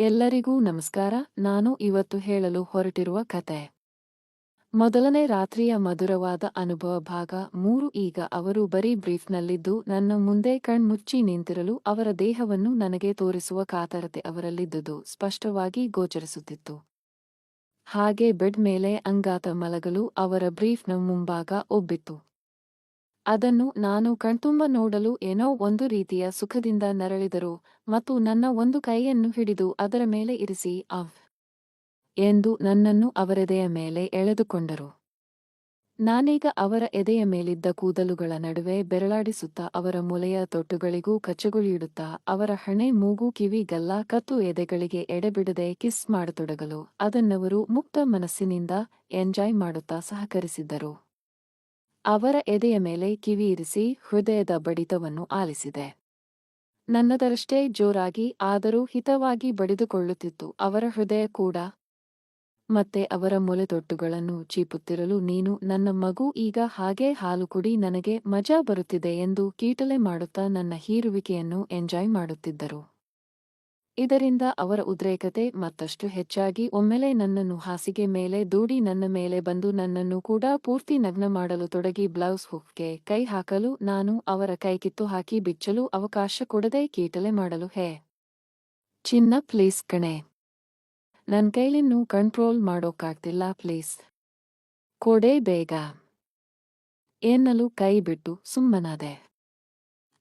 ಎಲ್ಲರಿಗೂ ನಮಸ್ಕಾರ. ನಾನು ಇವತ್ತು ಹೇಳಲು ಹೊರಟಿರುವ ಕತೆ. ಮೊದಲನೇ ರಾತ್ರಿಯ ಮಧುರವಾದ ಅನುಭವ ಭಾಗ ಮೂರು. ಈಗ ಅವರು ಬರೀ ಬ್ರೀಫ್ನಲ್ಲಿದ್ದು, ನನ್ನ ಮುಂದೆ ಕಣ್ಮುಚ್ಚಿ ನಿಂತಿರಲು ಅವರ ದೇಹವನ್ನು ನನಗೆ ತೋರಿಸುವ ಕಾತರತೆ ಅವರಲ್ಲಿದ್ದುದು ಸ್ಪಷ್ಟವಾಗಿ ಗೋಚರಿಸುತ್ತಿತ್ತು. ಹಾಗೆ ಬೆಡ್ ಮೇಲೆ ಅಂಗಾತ ಮಲಗಲು ಅವರ ಬ್ರೀಫ್ನ ಮುಂಭಾಗ ಒಬ್ಬಿತ್ತು. ಅದನ್ನು ನಾನು ಕಣ್ತುಂಬ ನೋಡಲು ಏನೋ ಒಂದು ರೀತಿಯ ಸುಖದಿಂದ ನರಳಿದರು ಮತ್ತು ನನ್ನ ಒಂದು ಕೈಯನ್ನು ಹಿಡಿದು ಅದರ ಮೇಲೆ ಇರಿಸಿ ಅವ್ ಎಂದು ನನ್ನನ್ನು ಅವರೆದೆಯ ಮೇಲೆ ಎಳೆದುಕೊಂಡರು. ನಾನೀಗ ಅವರ ಎದೆಯ ಮೇಲಿದ್ದ ಕೂದಲುಗಳ ನಡುವೆ ಬೆರಳಾಡಿಸುತ್ತಾ ಅವರ ಮೊಲೆಯ ತೊಟ್ಟುಗಳಿಗೂ ಕಚ್ಚುಗುಳಿಯಿಡುತ್ತಾ ಅವರ ಹಣೆ, ಮೂಗು, ಕಿವಿ, ಗಲ್ಲ, ಕತ್ತು ಎದೆಗಳಿಗೆ ಎಡೆಬಿಡದೆ ಕಿಸ್ ಮಾಡತೊಡಗಲು ಅದನ್ನವರು ಮುಕ್ತ ಮನಸ್ಸಿನಿಂದ ಎಂಜಾಯ್ ಮಾಡುತ್ತಾ ಸಹಕರಿಸಿದ್ದರು. ಅವರ ಎದೆಯ ಮೇಲೆ ಕಿವಿ ಇರಿಸಿ ಹೃದಯದ ಬಡಿತವನ್ನು ಆಲಿಸಿದೆ. ನನ್ನದರಷ್ಟೇ ಜೋರಾಗಿ ಆದರೂ ಹಿತವಾಗಿ ಬಡಿದುಕೊಳ್ಳುತ್ತಿತ್ತು ಅವರ ಹೃದಯ ಕೂಡ. ಮತ್ತೆ ಅವರ ಮೊಲೆತೊಟ್ಟುಗಳನ್ನು ಚೀಪುತ್ತಿರಲು ನೀನು ನನ್ನ ಮಗು, ಈಗ ಹಾಗೆ ಹಾಲು ಕುಡಿ, ನನಗೆ ಮಜಾ ಬರುತ್ತಿದೆ ಎಂದು ಕೀಟಲೆ ಮಾಡುತ್ತಾ ನನ್ನ ಹೀರುವಿಕೆಯನ್ನು ಎಂಜಾಯ್ ಮಾಡುತ್ತಿದ್ದರು. ಇದರಿಂದ ಅವರ ಉದ್ರೇಕತೆ ಮತ್ತಷ್ಟು ಹೆಚ್ಚಾಗಿ ಒಮ್ಮೆಲೆ ನನ್ನನ್ನು ಹಾಸಿಗೆ ಮೇಲೆ ದೂಡಿ ನನ್ನ ಮೇಲೆ ಬಂದು ನನ್ನನ್ನು ಕೂಡ ಪೂರ್ತಿ ನಗ್ನ ಮಾಡಲು ತೊಡಗಿ ಬ್ಲೌಸ್ ಹುಕ್ಗೆ ಕೈ ಹಾಕಲು ನಾನು ಅವರ ಕೈ ಕಿತ್ತು ಹಾಕಿ ಬಿಚ್ಚಲು ಅವಕಾಶ ಕೊಡದೆ ಕೀಟಲೆ ಮಾಡಲು ಹೇ. ಚಿನ್ನ ಪ್ಲೀಸ್ ಕಣೆ. ನನ್ ಕೈಲಿನ್ನು ಕಂಟ್ರೋಲ್ ಮಾಡೋಕ್ಕಾಗ್ತಿಲ್ಲ ಪ್ಲೀಸ್. ಕೊಡೇ ಬೇಗ. ಎನ್ನಲು ಕೈ ಬಿಟ್ಟು ಸುಮ್ಮನಾದೆ.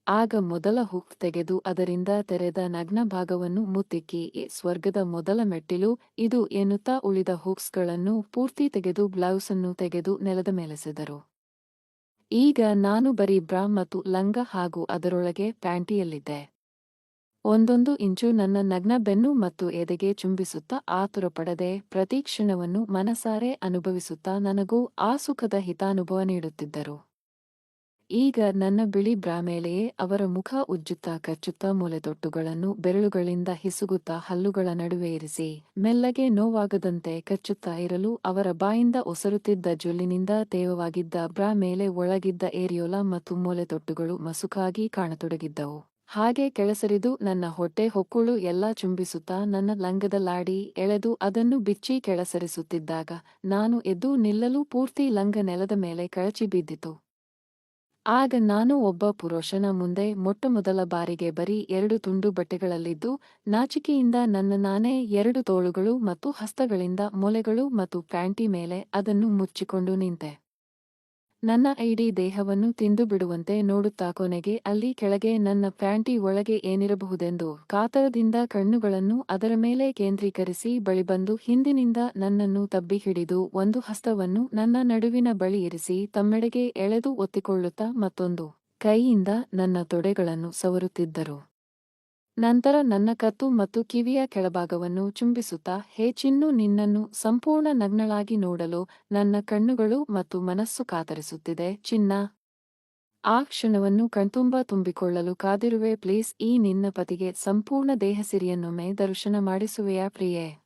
ಆಗ ಮೊದಲ ಹುಕ್ ತೆಗೆದು ಅದರಿಂದ ತೆರೆದ ನಗ್ನ ಭಾಗವನ್ನು ಮುತ್ತಿಕ್ಕಿ "ಏ, ಸ್ವರ್ಗದ ಮೊದಲ ಮೆಟ್ಟಿಲು ಇದು ಎನ್ನುತ್ತಾ ಉಳಿದ ಹುಕ್ಸ್ಗಳನ್ನು ಪೂರ್ತಿ ತೆಗೆದು ಬ್ಲೌಸ್ ಅನ್ನು ತೆಗೆದು ನೆಲದ ಮೇಲೆಸೆದರು ಈಗ ನಾನು ಬರೀ ಬ್ರಾ ಮತ್ತು ಲಂಗ ಹಾಗೂ ಅದರೊಳಗೆ ಪ್ಯಾಂಟಿಯಲ್ಲಿದ್ದೆ. ಒಂದೊಂದು ಇಂಚು ನನ್ನ ನಗ್ನ ಬೆನ್ನು ಮತ್ತು ಎದೆಗೆ ಚುಂಬಿಸುತ್ತಾ ಆತುರಪಡದೆ ಪ್ರತಿ ಕ್ಷಣವನ್ನು ಮನಸಾರೆ ಅನುಭವಿಸುತ್ತಾ ನನಗೂ ಆ ಹಿತಾನುಭವ ನೀಡುತ್ತಿದ್ದರು. ಈಗ ನನ್ನ ಬಿಳಿ ಬ್ರಾಮೇಲೆಯೇ ಅವರ ಮುಖ ಉಜ್ಜುತ್ತಾ ಕಚ್ಚುತ್ತಾ ಮೂಲೆದೊಟ್ಟುಗಳನ್ನು ಬೆರಳುಗಳಿಂದ ಹಿಸುಗುತ್ತಾ ಹಲ್ಲುಗಳ ನಡುವೆ ಇರಿಸಿ, ಮೆಲ್ಲಗೆ ನೋವಾಗದಂತೆ ಕಚ್ಚುತ್ತಾ ಇರಲು ಅವರ ಬಾಯಿಂದ ಒಸರುತ್ತಿದ್ದ ಜೊಲ್ಲಿನಿಂದ ತೇವವಾಗಿದ್ದ ಬ್ರಾ ಮೇಲೆ ಒಳಗಿದ್ದ ಏರಿಯೋಲ ಮತ್ತು ಮೂಲೆದೊಟ್ಟುಗಳು ಮಸುಕಾಗಿ ಕಾಣತೊಡಗಿದ್ದವು. ಹಾಗೆ ಕೆಳಸರಿದು ನನ್ನ ಹೊಟ್ಟೆ ಹೊಕ್ಕುಳು ಎಲ್ಲಾ ಚುಂಬಿಸುತ್ತಾ ನನ್ನ ಲಂಗದಲ್ಲಾಡಿ ಎಳೆದು ಅದನ್ನು ಬಿಚ್ಚಿ ಕೆಳಸರಿಸುತ್ತಿದ್ದಾಗ ನಾನು ಎದ್ದು ನಿಲ್ಲಲು ಪೂರ್ತಿ ಲಂಗ ನೆಲದ ಮೇಲೆ ಕಳಚಿ ಬಿದ್ದಿತು. ಆಗ ನಾನು ಒಬ್ಬ ಪುರುಷನ ಮುಂದೆ ಮೊಟ್ಟಮೊದಲ ಬಾರಿಗೆ ಬರೀ ಎರಡು ತುಂಡು ಬಟ್ಟೆಗಳಲ್ಲಿದ್ದು, ನಾಚಿಕೆಯಿಂದ ನನ್ನ ನಾನೇ ಎರಡು ತೋಳುಗಳು ಮತ್ತು ಹಸ್ತಗಳಿಂದ ಮೊಲೆಗಳು ಮತ್ತು ಪ್ಯಾಂಟಿ ಮೇಲೆ ಅದನ್ನು ಮುಚ್ಚಿಕೊಂಡು ನಿಂತೆ. ನನ್ನ ಐಡಿ ದೇಹವನ್ನು ತಿಂದು ಬಿಡುವಂತೆ ನೋಡುತ್ತಾ ಕೊನೆಗೆ ಅಲ್ಲಿ ಕೆಳಗೆ ನನ್ನ ಪ್ಯಾಂಟಿ ಒಳಗೆ ಏನಿರಬಹುದೆಂದು ಕಾತರದಿಂದ ಕಣ್ಣುಗಳನ್ನು ಅದರ ಮೇಲೆ ಕೇಂದ್ರೀಕರಿಸಿ ಬಳಿ ಬಂದು ಹಿಂದಿನಿಂದ ನನ್ನನ್ನು ತಬ್ಬಿ ಹಿಡಿದು ಒಂದು ಹಸ್ತವನ್ನು ನನ್ನ ನಡುವಿನ ಬಳಿ ಇರಿಸಿ ತಮ್ಮೆಡೆಗೆ ಎಳೆದು ಒತ್ತಿಕೊಳ್ಳುತ್ತಾ ಮತ್ತೊಂದು ಕೈಯಿಂದ ನನ್ನ ತೊಡೆಗಳನ್ನು ಸವರುತ್ತಿದ್ದರು. ನಂತರ ನನ್ನ ಕತ್ತು ಮತ್ತು ಕಿವಿಯ ಕೆಳಭಾಗವನ್ನು ಚುಂಬಿಸುತ್ತಾ, ಹೇ ಚಿನ್ನು, ನಿನ್ನನ್ನು ಸಂಪೂರ್ಣ ನಗ್ನಳಾಗಿ ನೋಡಲು ನನ್ನ ಕಣ್ಣುಗಳು ಮತ್ತು ಮನಸ್ಸು ಕಾತರಿಸುತ್ತಿದೆ. ಚಿನ್ನ. ಆ ಕ್ಷಣವನ್ನು ಕಣ್ತುಂಬ ತುಂಬಿಕೊಳ್ಳಲು ಕಾದಿರುವೆ. ಪ್ಲೀಸ್, ಈ ನಿನ್ನ ಪತಿಗೆ ಸಂಪೂರ್ಣ ದೇಹಸಿರಿಯನ್ನೊಮ್ಮೆ ದರ್ಶನ ಮಾಡಿಸುವೆಯಾ ಪ್ರಿಯೆ.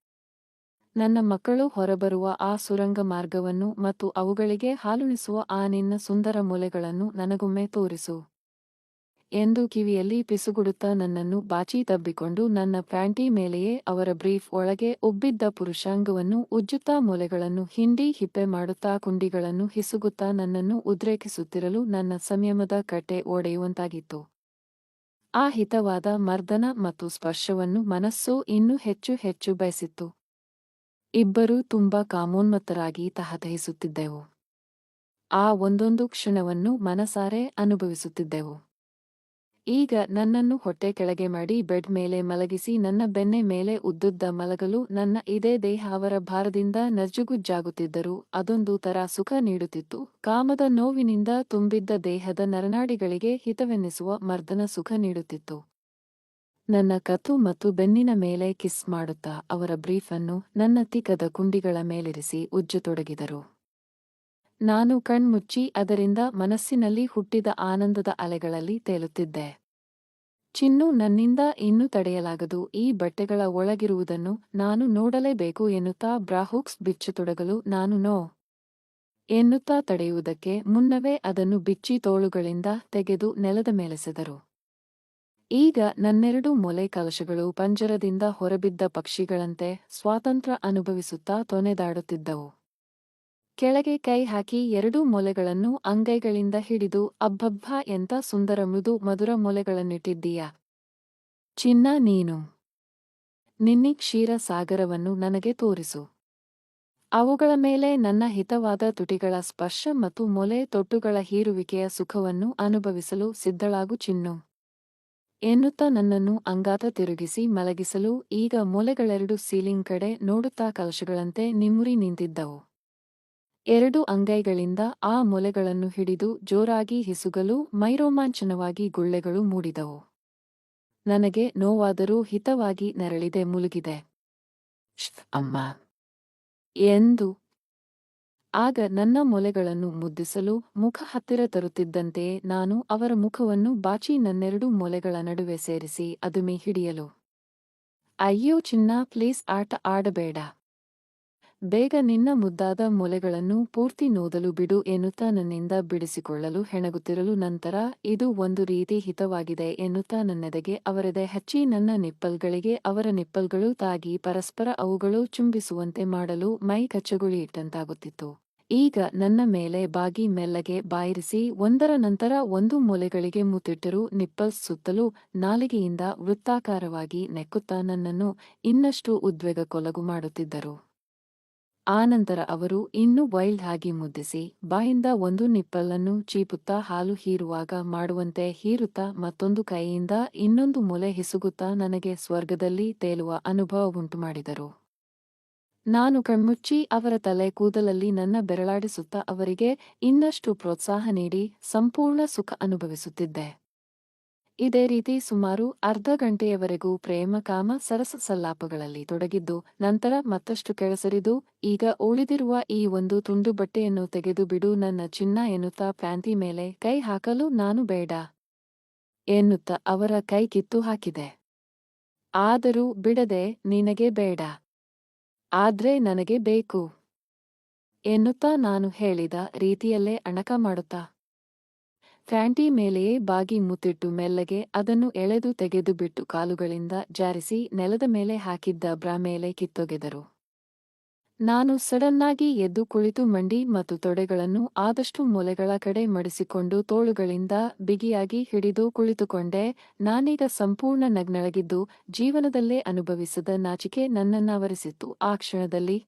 ನನ್ನ ಮಕ್ಕಳು ಹೊರಬರುವ ಆ ಸುರಂಗ ಮಾರ್ಗವನ್ನು ಮತ್ತು ಅವುಗಳಿಗೆ ಹಾಲುಣಿಸುವ ಆ ನಿನ್ನ ಸುಂದರ ಮೊಲೆಗಳನ್ನು ನನಗೊಮ್ಮೆ ತೋರಿಸು. ಎಂದು ಕಿವಿಯಲ್ಲಿ ಪಿಸುಗುಡುತ್ತಾ ನನ್ನನ್ನು ಬಾಚಿ ತಬ್ಬಿಕೊಂಡು ನನ್ನ ಪ್ಯಾಂಟಿ ಮೇಲೆಯೇ ಅವರ ಬ್ರೀಫ್ ಒಳಗೆ ಉಬ್ಬಿದ್ದ ಪುರುಷಾಂಗವನ್ನು ಉಜ್ಜುತ್ತಾ ಮೊಲೆಗಳನ್ನು ಹಿಂಡಿ ಹಿಪ್ಪೆ ಮಾಡುತ್ತಾ ಕುಂಡಿಗಳನ್ನು ಹಿಸುಗುತ್ತಾ ನನ್ನನ್ನು ಉದ್ರೇಕಿಸುತ್ತಿರಲು ನನ್ನ ಸಂಯಮದ ಕಟ್ಟೆ ಒಡೆಯುವಂತಾಗಿತ್ತು. ಆ ಹಿತವಾದ ಮರ್ದನ ಮತ್ತು ಸ್ಪರ್ಶವನ್ನು ಮನಸ್ಸು ಇನ್ನೂ ಹೆಚ್ಚು ಹೆಚ್ಚು ಬಯಸಿತ್ತು. ಇಬ್ಬರೂ ತುಂಬಾ ಕಾಮೋನ್ಮತ್ತರಾಗಿ ತಹತಹಿಸುತ್ತಿದ್ದೆವು. ಆ ಒಂದೊಂದು ಕ್ಷಣವನ್ನು ಮನಸಾರೆ ಅನುಭವಿಸುತ್ತಿದ್ದೆವು. ಈಗ ನನ್ನನ್ನು ಹೊಟ್ಟೆ ಕೆಳಗೆ ಮಾಡಿ ಬೆಡ್ ಮೇಲೆ ಮಲಗಿಸಿ ನನ್ನ ಬೆನ್ನೆ ಮೇಲೆ ಉದ್ದುದ್ದ ಮಲಗಲು ನನ್ನ ಇದೇ ದೇಹ ಅವರ ಭಾರದಿಂದ ನಜ್ಜುಗುಜ್ಜಾಗುತ್ತಿದ್ದರೂ ಅದೊಂದು ತರ ಸುಖ ನೀಡುತ್ತಿತ್ತು. ಕಾಮದ ನೋವಿನಿಂದ ತುಂಬಿದ್ದ ದೇಹದ ನರನಾಡಿಗಳಿಗೆ ಹಿತವೆನ್ನಿಸುವ ಮರ್ದನ ಸುಖ ನೀಡುತ್ತಿತ್ತು. ನನ್ನ ಕತ್ತು ಮತ್ತು ಬೆನ್ನಿನ ಮೇಲೆ ಕಿಸ್ ಮಾಡುತ್ತಾ ಅವರ ಬ್ರೀಫನ್ನು ನನ್ನ ತಿಕ್ಕದ ಕುಂಡಿಗಳ ಮೇಲಿರಿಸಿ ಉಜ್ಜತೊಡಗಿದರು. ನಾನು ಕಣ್ಮುಚ್ಚಿ ಅದರಿಂದ ಮನಸ್ಸಿನಲ್ಲಿ ಹುಟ್ಟಿದ ಆನಂದದ ಅಲೆಗಳಲ್ಲಿ ತೇಲುತ್ತಿದ್ದೆ. ಚಿನ್ನು ನನ್ನಿಂದ ಇನ್ನೂ ತಡೆಯಲಾಗದು, ಈ ಬಟ್ಟೆಗಳ ಒಳಗಿರುವುದನ್ನು ನಾನು ನೋಡಲೇಬೇಕು ಎನ್ನುತ್ತಾ ಬ್ರಾಹುಕ್ಸ್ ಬಿಚ್ಚತೊಡಗಲು ನಾನು ನೋ ಎನ್ನುತ್ತಾ ತಡೆಯುವುದಕ್ಕೆ ಮುನ್ನವೇ ಅದನ್ನು ಬಿಚ್ಚಿ ತೋಳುಗಳಿಂದ ತೆಗೆದು ನೆಲದ ಮೇಲೆಸೆದರು ಈಗ ನನ್ನೆರಡು ಮೊಲೆ ಕಲಶಗಳು ಪಂಜರದಿಂದ ಹೊರಬಿದ್ದ ಪಕ್ಷಿಗಳಂತೆ ಸ್ವಾತಂತ್ರ್ಯ ಅನುಭವಿಸುತ್ತಾ ತೊನೆದಾಡುತ್ತಿದ್ದವು. ಕೆಳಗೆ ಕೈ ಹಾಕಿ ಎರಡೂ ಮೊಲೆಗಳನ್ನು ಅಂಗೈಗಳಿಂದ ಹಿಡಿದು, ಅಬ್ಬಬ್ಬ ಎಂತ ಸುಂದರ ಮೃದು ಮಧುರ ಮೊಲೆಗಳನ್ನಿಟ್ಟಿದ್ದೀಯ? ಚಿನ್ನ ನೀನು. ನಿನ್ನಿ ಕ್ಷೀರ ಸಾಗರವನ್ನು ನನಗೆ ತೋರಿಸು. ಅವುಗಳ ಮೇಲೆ ನನ್ನ ಹಿತವಾದ ತುಟಿಗಳ ಸ್ಪರ್ಶ ಮತ್ತು ಮೊಲೆ ತೊಟ್ಟುಗಳ ಹೀರುವಿಕೆಯ ಸುಖವನ್ನು ಅನುಭವಿಸಲು ಸಿದ್ಧಳಾಗು ಚಿನ್ನು. ಎನ್ನುತ್ತಾ ನನ್ನನ್ನು ಅಂಗಾತ ತಿರುಗಿಸಿ ಮಲಗಿಸಲು, ಈಗ ಮೊಲೆಗಳೆರಡು ಸೀಲಿಂಗ್ ಕಡೆ ನೋಡುತ್ತಾ ಕಲಶಗಳಂತೆ ನಿಮ್ಮುರಿ ನಿಂತಿದ್ದವು. ಎರಡು ಅಂಗೈಗಳಿಂದ ಆ ಮೊಲೆಗಳನ್ನು ಹಿಡಿದು ಜೋರಾಗಿ ಹಿಸುಗಲು ಮೈರೋಮಾಂಚನವಾಗಿ ಗುಳ್ಳೆಗಳು ಮೂಡಿದವು. ನನಗೆ ನೋವಾದರೂ ಹಿತವಾಗಿ ನೆರಳಿದೆ, ಮುಳುಗಿದೆ. ಅಮ್ಮ. ಎಂದು. ಆಗ ನನ್ನ ಮೊಲೆಗಳನ್ನು ಮುದ್ದಿಸಲು ಮುಖ ಹತ್ತಿರ ತರುತ್ತಿದ್ದಂತೆಯೇ ನಾನು ಅವರ ಮುಖವನ್ನು ಬಾಚಿ ನನ್ನೆರಡು ಮೊಲೆಗಳ ನಡುವೆ ಸೇರಿಸಿ ಅದುಮಿ ಹಿಡಿಯಲು. ಅಯ್ಯೋ ಚಿನ್ನ, ಪ್ಲೀಸ್ ಆಟ ಆಡಬೇಡ. ಬೇಗ ನಿನ್ನ ಮುದ್ದಾದ ಮೊಲೆಗಳನ್ನು ಪೂರ್ತಿ ನೋದಲು ಬಿಡು ಎನ್ನುತ್ತಾ ನನ್ನಿಂದ ಬಿಡಿಸಿಕೊಳ್ಳಲು ಹೆಣಗುತ್ತಿರಲು ನಂತರ, ಇದು ಒಂದು ರೀತಿ ಹಿತವಾಗಿದೆ ಎನ್ನುತ್ತಾ ನನ್ನೆದೆಗೆ ಅವರದೆ ಹಚ್ಚಿ ನನ್ನ ನಿಪ್ಪಲ್ಗಳಿಗೆ ಅವರ ನಿಪ್ಪಲ್ಗಳು ತಾಗಿ ಪರಸ್ಪರ ಅವುಗಳು ಚುಂಬಿಸುವಂತೆ ಮಾಡಲು ಮೈ ಕಚ್ಚಗುಳಿ ಇಟ್ಟಂತಾಗುತ್ತಿತ್ತು. ಈಗ ನನ್ನ ಮೇಲೆ ಬಾಗಿ ಮೆಲ್ಲಗೆ ಬಾಯಿರಿಸಿ ಒಂದರ ನಂತರ ಒಂದು ಮೊಲೆಗಳಿಗೆ ಮುತ್ತಿಟ್ಟರು ನಿಪ್ಪಲ್ಸ್ ಸುತ್ತಲೂ ನಾಲಿಗೆಯಿಂದ ವೃತ್ತಾಕಾರವಾಗಿ ನೆಕ್ಕುತ್ತಾ ನನ್ನನ್ನು ಇನ್ನಷ್ಟು ಉದ್ವೇಗ ಕೊಲಗು ಮಾಡುತ್ತಿದ್ದರು. ಆನಂತರ ಅವರು ಇನ್ನೂ ವೈಲ್ಡ್ ಆಗಿ ಮುದ್ದಿಸಿ, ಬಾಯಿಂದ ಒಂದು ನಿಪ್ಪಲನ್ನು ಚೀಪುತ್ತಾ ಹಾಲು ಹೀರುವಾಗ ಮಾಡುವಂತೆ ಹೀರುತ್ತಾ ಮತ್ತೊಂದು ಕೈಯಿಂದ ಇನ್ನೊಂದು ಮೊಲೆ ಹಿಸುಗುತ್ತಾ ನನಗೆ ಸ್ವರ್ಗದಲ್ಲಿ ತೇಲುವ ಅನುಭವವುಂಟು ಮಾಡಿದರು ನಾನು ಕಣ್ಮುಚ್ಚಿ ಅವರ ತಲೆ ಕೂದಲಲ್ಲಿ ನನ್ನ ಬೆರಳಾಡಿಸುತ್ತಾ ಅವರಿಗೆ ಇನ್ನಷ್ಟು ಪ್ರೋತ್ಸಾಹ ನೀಡಿ, ಸಂಪೂರ್ಣ ಸುಖ ಅನುಭವಿಸುತ್ತಿದ್ದೆ. ಇದೇ ರೀತಿ ಸುಮಾರು ಅರ್ಧ ಗಂಟೆಯವರೆಗೂ ಪ್ರೇಮ ಕಾಮ ಸರಸ ಸಲ್ಲಾಪಗಳಲ್ಲಿ ತೊಡಗಿದ್ದು, ನಂತರ ಮತ್ತಷ್ಟು ಕೆಳಸರಿದು, ಈಗ ಉಳಿದಿರುವ ಈ ಒಂದು ತುಂಡು ಬಟ್ಟೆಯನ್ನು ತೆಗೆದು ಬಿಡು ನನ್ನ ಚಿನ್ನ ಎನ್ನುತ್ತಾ ಪ್ಯಾಂತಿ ಮೇಲೆ ಕೈ ಹಾಕಲು ನಾನು ಬೇಡ ಎನ್ನುತ್ತಾ ಅವರ ಕೈ ಕಿತ್ತು ಹಾಕಿದೆ. ಆದರೂ ಬಿಡದೆ ನಿನಗೆ ಬೇಡ. ಆದ್ರೆ ನನಗೆ ಬೇಕು ಎನ್ನುತ್ತಾ ನಾನು ಹೇಳಿದ ರೀತಿಯಲ್ಲೇ ಅಣಕ ಮಾಡುತ್ತಾ ಫ್ಯಾಂಟಿ ಮೇಲೆಯೇ ಬಾಗಿ ಮುತ್ತಿಟ್ಟು ಮೆಲ್ಲಗೆ ಅದನ್ನು ಎಳೆದು ತೆಗೆದು ಬಿಟ್ಟು ಕಾಲುಗಳಿಂದ ಜಾರಿಸಿ ನೆಲದ ಮೇಲೆ ಹಾಕಿದ್ದ ಬ್ರಾ ಮೇಲೆ ಕಿತ್ತೊಗೆದರು. ನಾನು ಸಡನ್ನಾಗಿ ಎದ್ದು ಕುಳಿತು ಮಂಡಿ ಮತ್ತು ತೊಡೆಗಳನ್ನು ಆದಷ್ಟು ಮೊಲೆಗಳ ಕಡೆ ಮಡಿಸಿಕೊಂಡು ತೋಳುಗಳಿಂದ ಬಿಗಿಯಾಗಿ ಹಿಡಿದು ಕುಳಿತುಕೊಂಡೆ. ನಾನೀಗ ಸಂಪೂರ್ಣ ನಗ್ನಳಗಿದ್ದು ಜೀವನದಲ್ಲೇ ಅನುಭವಿಸದ ನಾಚಿಕೆ ನನ್ನನ್ನಾವರಿಸಿತ್ತು. ಆ ಕ್ಷಣದಲ್ಲಿ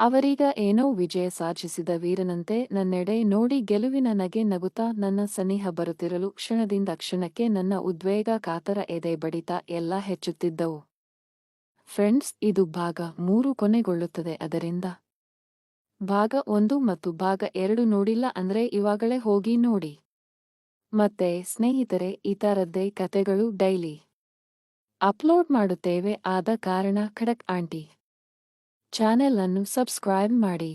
ಅವರೀಗ ಏನೋ ವಿಜಯ ಸಾಧಿಸಿದ ವೀರನಂತೆ ನನ್ನೆಡೆ ನೋಡಿ ಗೆಲುವಿನ ನಗೆ ನಗುತ್ತಾ ನನ್ನ ಸನಿಹ ಬರುತ್ತಿರಲು ಕ್ಷಣದಿಂದ ಕ್ಷಣಕ್ಕೆ ನನ್ನ ಉದ್ವೇಗ ಕಾತರ ಎದೆ ಬಡಿತ ಎಲ್ಲ ಹೆಚ್ಚುತ್ತಿದ್ದವು. ಫ್ರೆಂಡ್ಸ್, ಇದು ಭಾಗ ಮೂರು ಕೊನೆಗೊಳ್ಳುತ್ತದೆ. ಅದರಿಂದ ಭಾಗ ಒಂದು ಮತ್ತು ಭಾಗ ಎರಡು ನೋಡಿಲ್ಲ ಅಂದ್ರೆ ಇವಾಗಲೇ ಹೋಗಿ ನೋಡಿ. ಮತ್ತೆ ಸ್ನೇಹಿತರೆ ಈ ಥರದ್ದೇ ಕತೆಗಳು ಡೈಲಿ ಅಪ್ಲೋಡ್ ಮಾಡುತ್ತೇವೆ. ಆದ ಕಾರಣ ಖಡಕ್ ಆಂಟಿ. ಚಾನೆಲ್ ಅನ್ನು ಸಬ್ಸ್ಕ್ರೈಬ್ ಮಾಡಿ.